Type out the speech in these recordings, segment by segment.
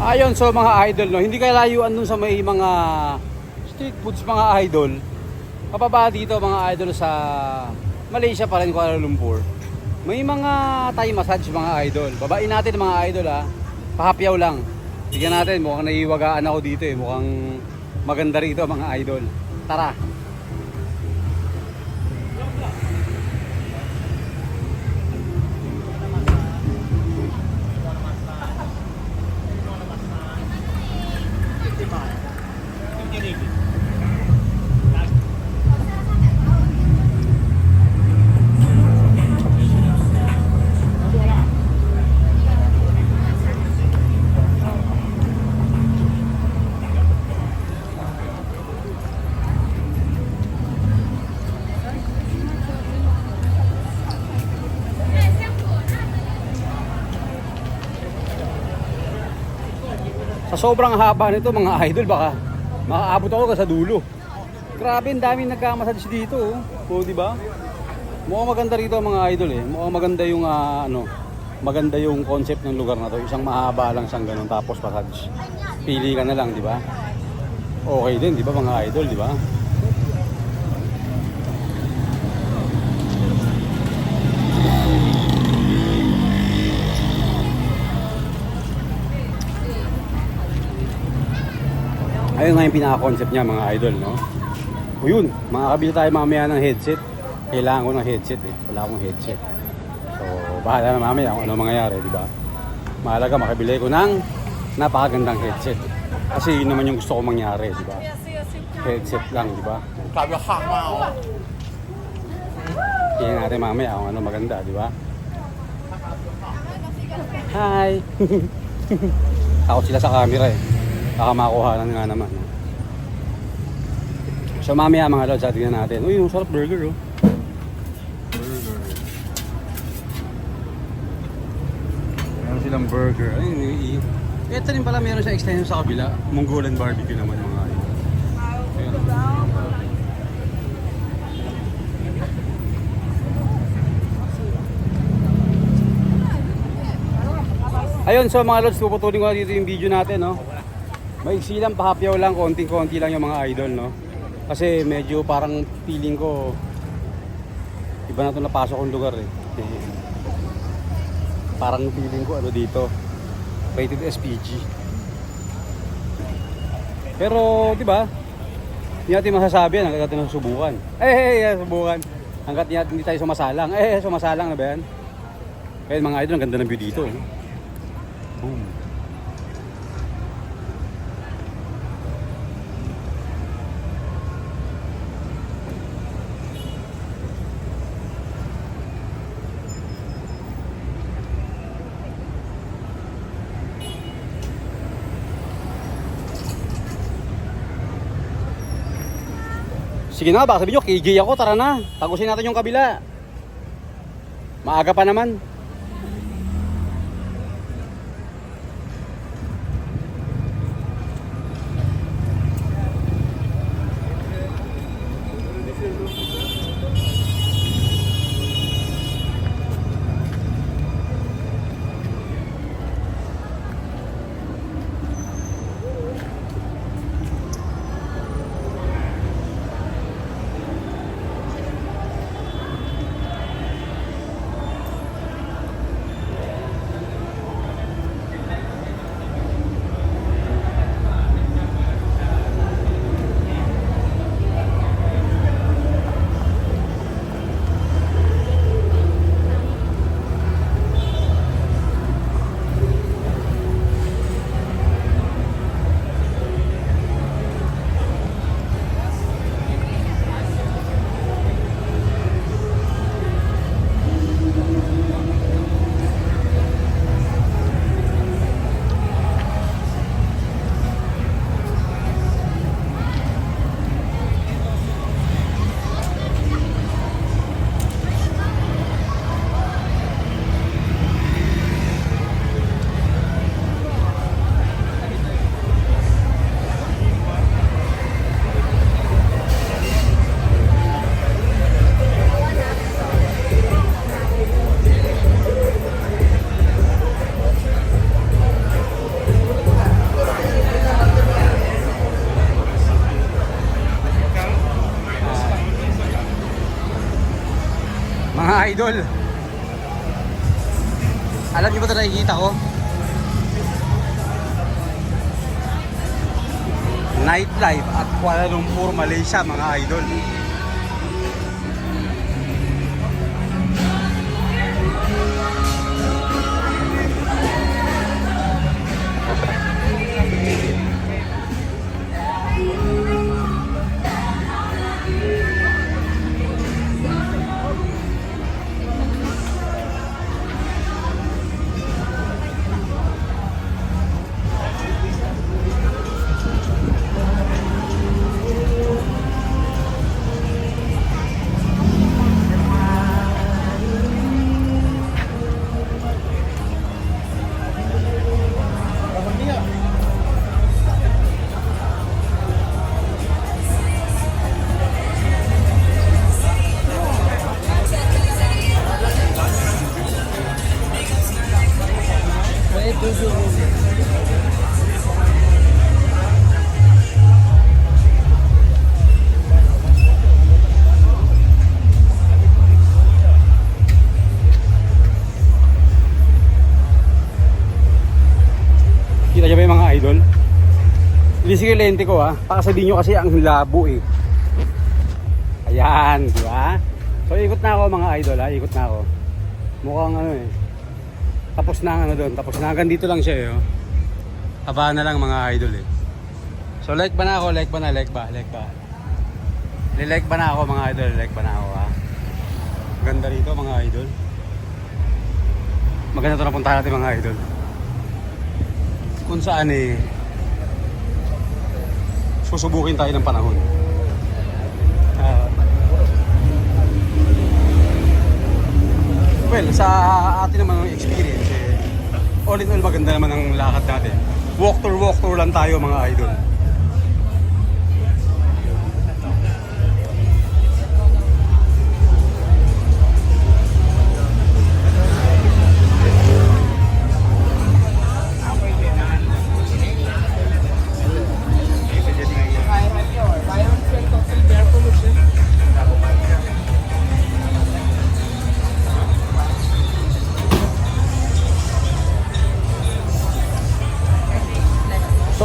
Ayun, so mga idol, no, hindi kaya layuan dun sa may mga street foods mga idol. Kapaba dito mga idol sa Malaysia pa rin, Kuala Lumpur. May mga Thai massage mga idol. Babain natin mga idol ha. Pahapyaw lang. Tignan natin, mukhang naiiwagaan ako dito eh. Mukhang maganda rito mga idol. Tara. Sa sobrang haba nito mga idol baka makaabot ako sa dulo. Grabe, ang daming nagkamassage dito. Oh, oh di ba? Mukhang maganda rito mga idol eh. Mukhang maganda yung ah, ano, maganda yung concept ng lugar na to. Isang mahaba lang siyang ganun tapos massage. Pili ka na lang, di ba? Okay din, di ba mga idol, di ba? yung pinaka-concept niya mga idol, no? O yun, makakabili tayo mamaya ng headset. Kailangan ko ng headset eh. Wala akong headset. So, bahala na mamaya kung ano mangyayari, di ba? Mahalaga makabili ko ng napakagandang headset. Kasi yun naman yung gusto ko mangyari, di ba? Headset lang, di ba? Sabi ka, mao. Oh. Tingnan natin mamaya kung ano maganda, di ba? Hi! Takot sila sa camera eh. Baka makuha lang nga naman. So mamaya mga lods, ah, tingnan natin. Uy, yung sarap burger oh. Burger. Meron silang burger. Ay, i- Ito rin pala meron siya extension sa kabila. Mongolian barbecue naman mga. Ayun. Ayun, so mga lods, puputulin ko na dito yung video natin, no? Maiksi lang, pahapyaw lang, konting-konti lang yung mga idol, no? Kasi medyo parang feeling ko, iba na ito napasok kong lugar, eh. Eh, Parang feeling ko, ano dito, rated SPG. Pero, di ba? Hindi natin masasabi yan hanggat natin subukan. Eh, eh, eh, subukan. Hanggat hindi tayo sumasalang. Eh, eh, sumasalang na ba yan? Kaya mga idol, ang ganda ng view dito. eh. Boom. Sige na, baka sabihin nyo, KJ ako, tara na. Tagusin natin yung kabila. Maaga pa naman. Nakikita ko? Nightlife at Kuala Lumpur, Malaysia mga idol. Yung idol? Hindi sige lente ko ha. Pakasabihin nyo kasi ang labo eh. Ayan, di ba? So ikot na ako mga idol ha. Ikot na ako. Mukhang ano eh. Tapos na ang ano doon. Tapos na hanggang dito lang siya eh. Oh. Haba na lang mga idol eh. So like ba na ako? Like ba na? Like ba? Like ba? Like ba na ako mga idol? Like ba na ako ha? Ganda rito mga idol. Maganda to na puntahan natin mga idol kung saan eh susubukin tayo ng panahon. Ah, well, sa atin naman ng experience, eh, all in all maganda naman ang lakad natin. Walk tour, walk tour lang tayo mga idol.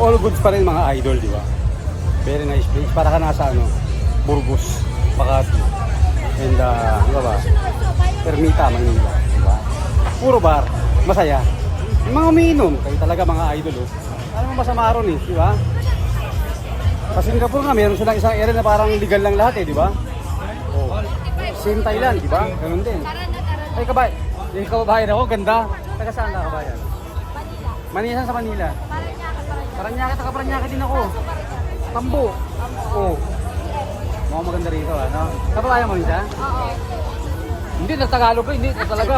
All goods pa rin mga idol, di ba? Very nice place. Para ka nasa ano, Burgos, Makati. And uh, di ba? Permita, Manila. Di ba? Puro bar. Masaya. Yung mga umiinom, kayo talaga mga idol. Oh. Ano mo masama ron eh, di ba? Sa Singapore nga, meron silang isang area na parang legal lang lahat eh, di ba? Oh. Same Thailand, di ba? Ganun din. Ay, kabay. Yung kababayan ako, ganda. Taga saan ka, kabayan? Manila sa Manila. Paranaque, taga Paranaque din ako. Tambo. Oo. Oh. Mukhang maganda rito, ano? Kababayan mo siya? Oo. Hindi, nagtagalog ko. Hindi, talaga.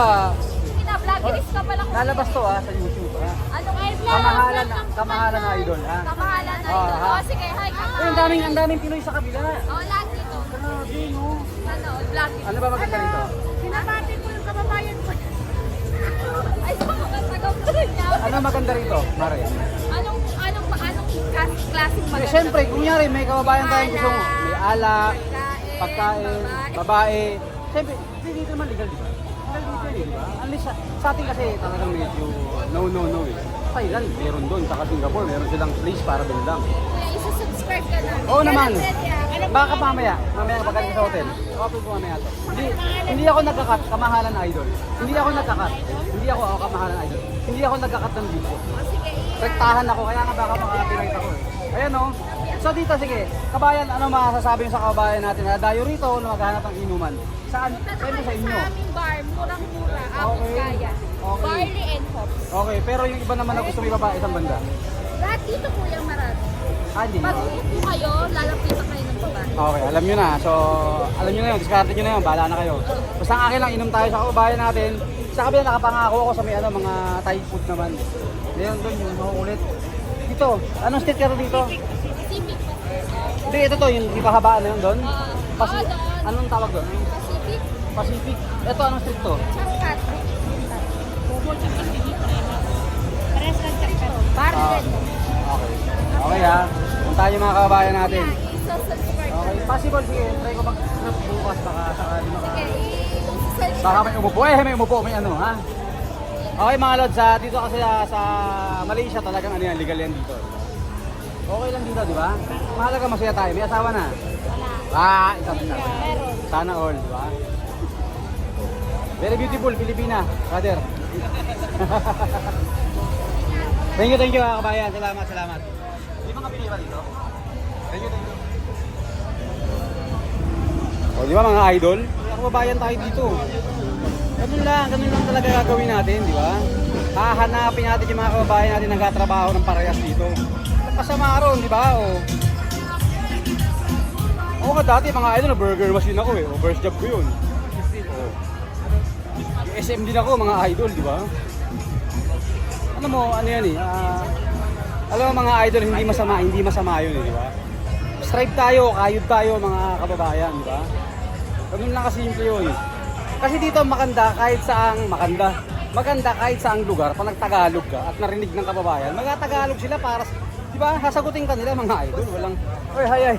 Kina-vloggeries ka pala kung Lalabas to ah, sa YouTube ah. Anong ay vlog? Kamahalan, ng kamahalan na idol ha. Kamahalan na Oo, idol. ha? Oh, sige, hi, Ay, ang kamahalan. daming, ang daming Pinoy sa kabila. Oo, lahat dito. Grabe, no? Ano, vlog. Ano ba maganda rito? Sinabati ko yung kababayan ko. Ano maganda rito, Mare? Anong, anong, anong klaseng Eh, maganda? Siyempre, kunyari may kababayan tayong gusto mo. May alak, Pagkain, pagkain, babae. Siyempre, hindi dito naman legal, di ba? Eh? Unless sa, sa atin kasi talagang medyo no, no, no eh. Thailand, meron doon. Saka Singapore, meron silang place para doon lang. Kuya, isa-subscribe ka na. Oo naman. Ah? Baka mamaya, mamaya kapag sa hotel. Okay po mamaya to. Hindi, hindi ako nagkakat, kamahalan idol. Hindi ako nagkakat. Hindi ako ako kamahalan idol. Hindi ako nagkakat ng video. Oh, Rektahan ako, kaya nga baka makapiright ako eh. Ayan o. So dito, sige. Kabayan, ano masasabi sa kabayan natin? Na dayo rito na maghanap ng inuman. Saan? Pwede sa inyo. Sa aming bar, murang-mura. Okay. kaya. Okay. Barley and hops. Okay, pero yung iba naman na gusto may babae, isang banda. Lahat dito po yung marami. Ah, hindi. Pag uupo kayo, lalapitan kayo ng babae. Okay, alam nyo na. So, alam nyo na yun. Diskarte nyo na yun. Bahala na kayo. Basta ang akin lang, inom tayo sa kababayan natin. Sa kabila, nakapangako ako sa may ano, mga Thai food naman. Ngayon doon, yung makukulit. Dito, anong street ka dito? Pacific. Hindi, ito to, yung di ba habaan na yun doon? Ah, Pasi- oo, doon. anong tawag doon? Pacific, Pacific. Ito, anong street to? Changkat. Pares lang Changkat. Bar Ah, din. Okay. Okay ha. Punta yung mga kababayan natin. Okay, possible. Sige, try ko mag-snap bukas. Baka sakali maka... Okay, i-search Baka may umupo. Eh, may umupo. May ano, ha? Okay mga lods, sa dito kasi sa, sa Malaysia talagang ano yan, legal yan dito. Okay lang dito, di ba? Mahalaga masaya tayo. May asawa na. Ah, isang isa. Meron. Sana all, di ba? Very beautiful, Pilipina, brother. thank you, thank you mga kabayan. Salamat, salamat. Di ba kapili ba dito? Thank you, thank you. O, di ba mga idol? Mga kababayan tayo dito. Ganun lang, ganun lang talaga gagawin natin, di ba? Hahanapin natin yung mga kababayan natin nagkatrabaho ng parehas dito. Kasama ron, di ba? O, ako nga dati mga idol, burger machine ako eh. O, first job ko yun. O. SM din ako mga idol, di ba? Ano mo, ano yan eh. ah, alam mo mga idol, hindi masama, hindi masama yun eh, di ba? Strive tayo, kayod tayo mga kababayan, di ba? Ganun lang kasimple yun. Kasi dito maganda kahit saang maganda. Maganda kahit saang lugar, pag nagtagalog ka at narinig ng kababayan, magtatagalog sila para, di ba, sasagutin ka nila mga idol. Walang, oy, hay, hay.